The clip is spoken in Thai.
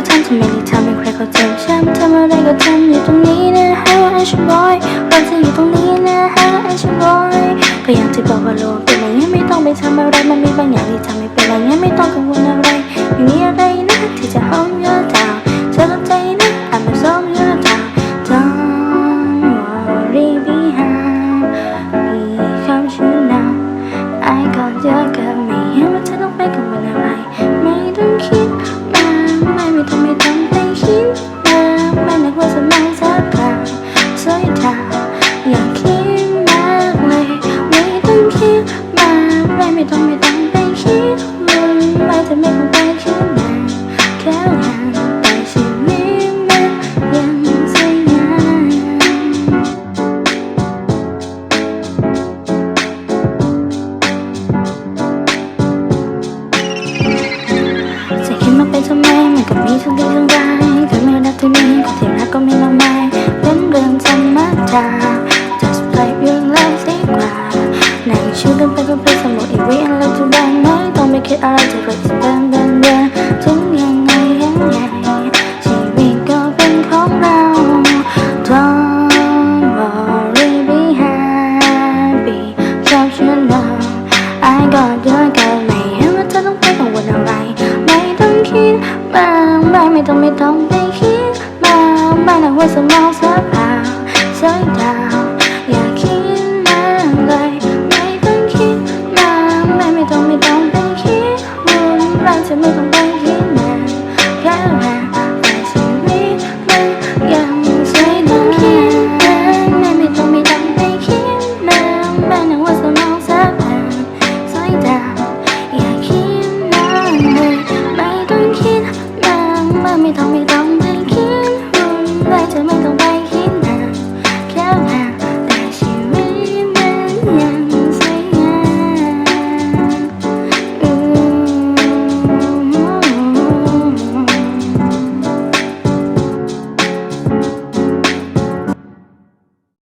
ก็ทำทำไมที่ทำให้ใครเขาเจ็บช้ำทำอะไรก็ทำอยู่ตรงนี้นะฮะไอ้ฉันบอยเราจะอยู่ตรงนี้นะฮะไอ้ฉันบอยก็อย่างที่บอกว่าโลกเป็นอย่างนี้ไม่ต้องไปทำอะไรมันมีบางอย่างที่ทำให้เป็นอย่างนี้ไม่ต้องกังวลอะไรไม่มีอะไรนะที่จะห้อง ไม่ต้องไม่ต้องไปคิดมันไม่จะไม่ต้องไปคิดนานแค่ห่างแต่ชีวิตมันยังสวยงามจะคิดมาเป็นทำไมมันก็มีทั้งดีทั้งร้ายถ้าไม่รักที่มีคนที่รักก็ไม่มากมายเป็นเรื่อง ไปสมุดอีวิอันแล้วจะได้ไหมต้องไม่คิดอะไรจะเกิดจะเป็นเดินเดินถึงยังไงยังไงชีวิตก็เป็นของเรา Don't worry be happy just you know I got your girl ไม่เห็นว่าเธอต้องไปกังวลอะไร ไม่ต้องคิดมากไม่ไม่ต้องไม่ต้องไปคิดมากไม่นะหัวสมองสเปล่าสา ไม่ต้องไม่ต้องไปคิดมันรัจะไม่ต้องไปคิดนานแค่มาแต่ชีวิตมันยังใช่ต้องคิดนานแม่ไม่ต้องไม่ต้องไปคิดนานแม้นังว่าจะมองสะพานสายตาอย่าคิดนานเลยไม่ต้องคิดนานแม่ไม่ต้องไม่ต้องไปคิดมันรัจะไม่ต้องไป